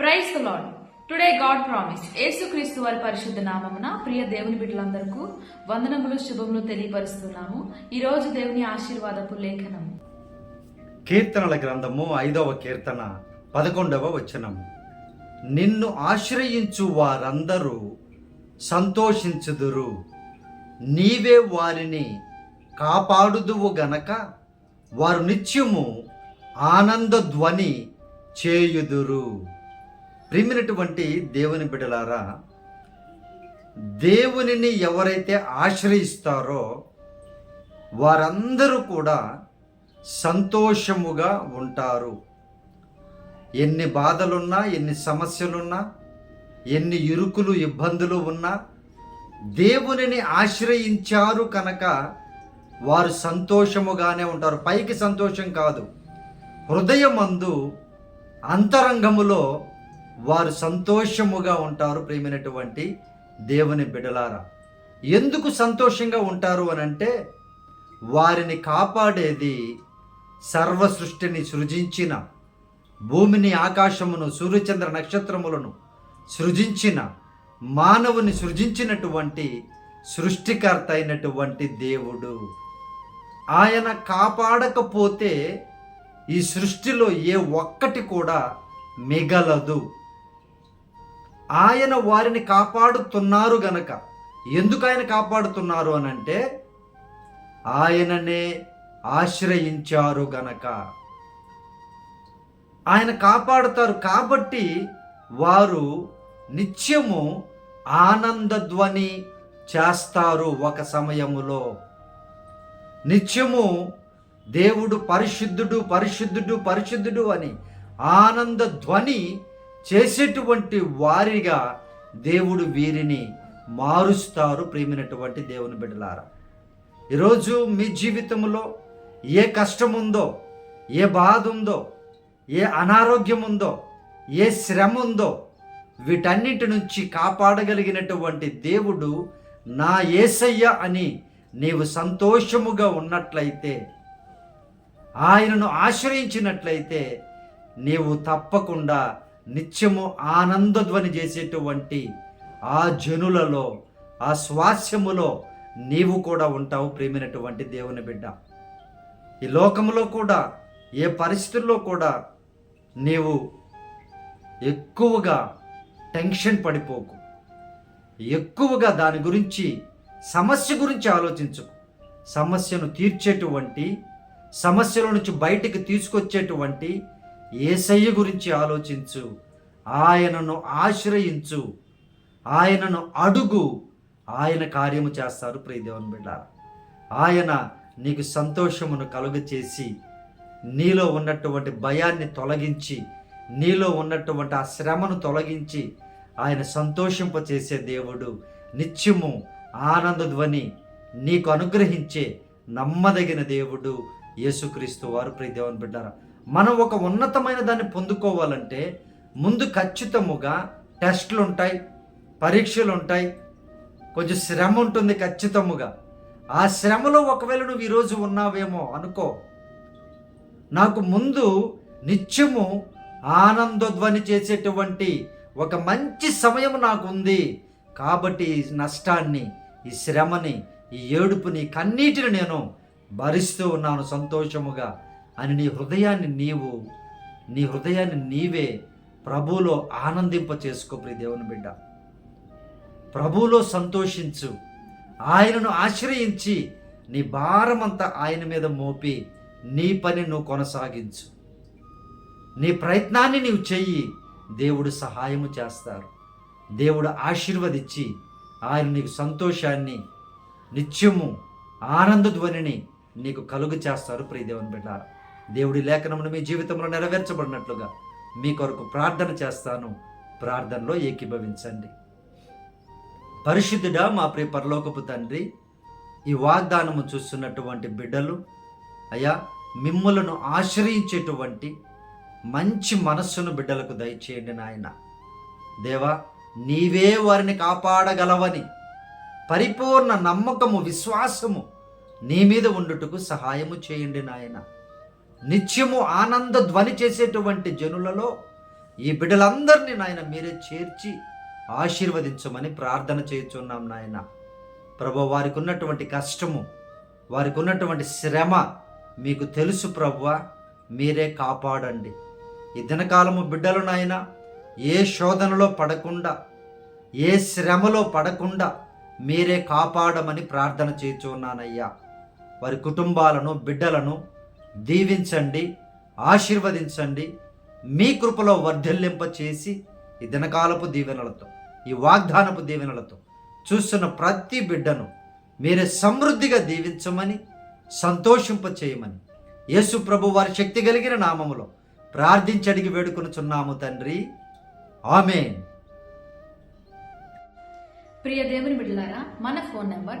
Praise lord today God promise. యేసుక్రీస్తు వారి పరిశుద్ధ నామమున ప్రియ దేవుని బిడ్డలందరకు వందనములు శుభములు తెలియపరుస్తున్నాము. ఈ రోజు దేవుని ఆశీర్వాదపు లేఖనము. కీర్తనల గ్రంథము ఐదవ కీర్తన పదకొండవ వచనము. నిన్ను ఆశ్రయించు వారందరూ సంతోషించుదురు. నీవే వారిని కాపాడుదువు గనక వారు నిత్యము ఆనంద ధ్వని చేయుదురు. ప్రిమినటువంటి దేవుని బిడలారా దేవునిని ఎవరైతే ఆశ్రయిస్తారో వారందరూ కూడా సంతోషముగా ఉంటారు. ఎన్ని బాధలున్నా ఎన్ని సమస్యలున్నా ఎన్ని ఇరుకులు ఇబ్బందులు ఉన్నా దేవునిని ఆశ్రయించారు కనుక వారు సంతోషముగానే ఉంటారు. పైకి సంతోషం కాదు హృదయమందు అంతరంగములో వారు సంతోషముగా ఉంటారు ప్రేమైనటువంటి దేవుని బిడలారా ఎందుకు సంతోషంగా ఉంటారు అని అంటే వారిని కాపాడేది సర్వ సృష్టిని సృజించిన భూమిని ఆకాశమును సూర్యచంద్ర నక్షత్రములను సృజించిన మానవుని సృజించినటువంటి సృష్టికర్త అయినటువంటి దేవుడు. ఆయన కాపాడకపోతే ఈ సృష్టిలో ఏ ఒక్కటి కూడా మిగలదు. ఆయన వారిని కాపాడుతున్నారు గనక. ఎందుకు ఆయన కాపాడుతున్నారు అని అంటే ఆయననే ఆశ్రయించారు గనక. ఆయన కాపాడుతారు కాబట్టి వారు నిత్యము ఆనందధ్వని చేస్తారు ఒక సమయములో. నిత్యము దేవుడు పరిశుద్ధుడు పరిశుద్ధుడు పరిశుద్ధుడు అని ఆనంద ధ్వని చేసేటువంటి వారిగా దేవుడు వీరిని మారుస్తారు ప్రేమినటువంటి దేవుని బిడ్డలారా. ఈరోజు మీ జీవితంలో ఏ కష్టం ఉందో ఏ బాధ ఉందో ఏ అనారోగ్యం ఉందో ఏ శ్రమ ఉందో వీటన్నిటి నుంచి కాపాడగలిగినటువంటి దేవుడు నా ఏసయ్య అని నీవు సంతోషముగా ఉన్నట్లయితే ఆయనను ఆశ్రయించినట్లయితే నీవు తప్పకుండా నిత్యము ఆనందధ్వని చేసేటువంటి ఆ జనులలో ఆ స్వాస్యములో నీవు కూడా ఉంటావు ప్రేమినటువంటి దేవుని బిడ్డ. ఈ లోకంలో కూడా ఏ పరిస్థితుల్లో కూడా నీవు ఎక్కువగా టెన్షన్ పడిపోకు. ఎక్కువగా దాని గురించి సమస్య గురించి ఆలోచించకు. సమస్యను తీర్చేటువంటి సమస్యల నుంచి బయటికి తీసుకొచ్చేటువంటి ఏసయ్య గురించి ఆలోచించు. ఆయనను ఆశ్రయించు. ఆయనను అడుగు. ఆయన కార్యము చేస్తారు ప్రియదేవన్ బిడ్డ ఆయన నీకు సంతోషమును కలుగ చేసి నీలో ఉన్నటువంటి భయాన్ని తొలగించి నీలో ఉన్నటువంటి ఆ శ్రమను తొలగించి ఆయన సంతోషింపచేసే దేవుడు నిత్యము ఆనందధ్వని నీకు అనుగ్రహించే నమ్మదగిన దేవుడు యేసుక్రీస్తు వారు ప్రియదేవన్ బిడ్డారా. మనం ఒక ఉన్నతమైన దాన్ని పొందుకోవాలంటే ముందు ఖచ్చితముగా టెస్టులు ఉంటాయి పరీక్షలు ఉంటాయి కొంచెం శ్రమ ఉంటుంది ఖచ్చితముగా. ఆ శ్రమలో ఒకవేళ నువ్వు ఈరోజు ఉన్నావేమో అనుకో. నాకు ముందు నిత్యము ఆనందధ్వని చేసేటువంటి ఒక మంచి సమయం నాకు ఉంది కాబట్టి ఈ నష్టాన్ని ఈ శ్రమని ఈ ఏడుపుని కన్నీటిని నేను భరిస్తూ ఉన్నాను సంతోషముగా. అని నీ హృదయాన్ని నీవు నీ హృదయాన్ని నీవే ప్రభువులో ఆనందింప చేసుకో ప్రియ దేవుని బిడ్డ. ప్రభువులో సంతోషించు. ఆయనను ఆశ్రయించి నీ భారమంతా ఆయన మీద మోపి నీ పని నువ్వు కొనసాగించు. నీ ప్రయత్నాన్ని నీవు చెయ్యి దేవుడు సహాయము చేస్తారు. దేవుడు ఆశీర్వదించి ఆయన నీకు సంతోషాన్ని నిత్యము ఆనంద ధ్వనిని నీకు కలుగు చేస్తారు ప్రియదేవన్ బిడ్డ దేవుడి లేఖనమును మీ జీవితంలో నెరవేర్చబడినట్లుగా మీ కొరకు ప్రార్థన చేస్తాను. ప్రార్థనలో ఏకీభవించండి. పరిశుద్ధుడా మా ప్రియ పరలోకపు తండ్రి ఈ వాగ్దానము చూస్తున్నటువంటి బిడ్డలు అయ్యా మిమ్ములను ఆశ్రయించేటువంటి మంచి మనస్సును బిడ్డలకు దయచేయండి నాయన. దేవా నీవే వారిని కాపాడగలవని పరిపూర్ణ నమ్మకము విశ్వాసము నీ మీద ఉండుటకు సహాయము చేయండి నాయన. నిత్యము ఆనంద ధ్వని చేసేటువంటి జనులలో ఈ బిడ్డలందరినీ నాయన మీరే చేర్చి ఆశీర్వదించమని ప్రార్థన చేయుచున్నాం నాయన. ప్రభు వారికి ఉన్నటువంటి కష్టము వారికి ఉన్నటువంటి శ్రమ మీకు తెలుసు ప్రభువ మీరే కాపాడండి. ఈ దినకాలము బిడ్డలు నాయన ఏ శోధనలో పడకుండా ఏ శ్రమలో పడకుండా మీరే కాపాడమని ప్రార్థన చేయుచున్నానయ్యా. వారి కుటుంబాలను బిడ్డలను దీవించండి ఆశీర్వదించండి మీ కృపలో వర్ధల్లింప చేసి ఈ దినకాలపు దీవెనలతో ఈ వాగ్దానపు దీవెనలతో చూస్తున్న ప్రతి బిడ్డను మీరే సమృద్ధిగా దీవించమని సంతోషింప చేయమని యేసు ప్రభు వారి శక్తి కలిగిన నామములో ప్రార్థించడిగి వేడుకునుచున్నాము వేడుకొనుచున్నాము తండ్రి. ఆమె ప్రియ దేవుని బిడ్డలారా మన phone number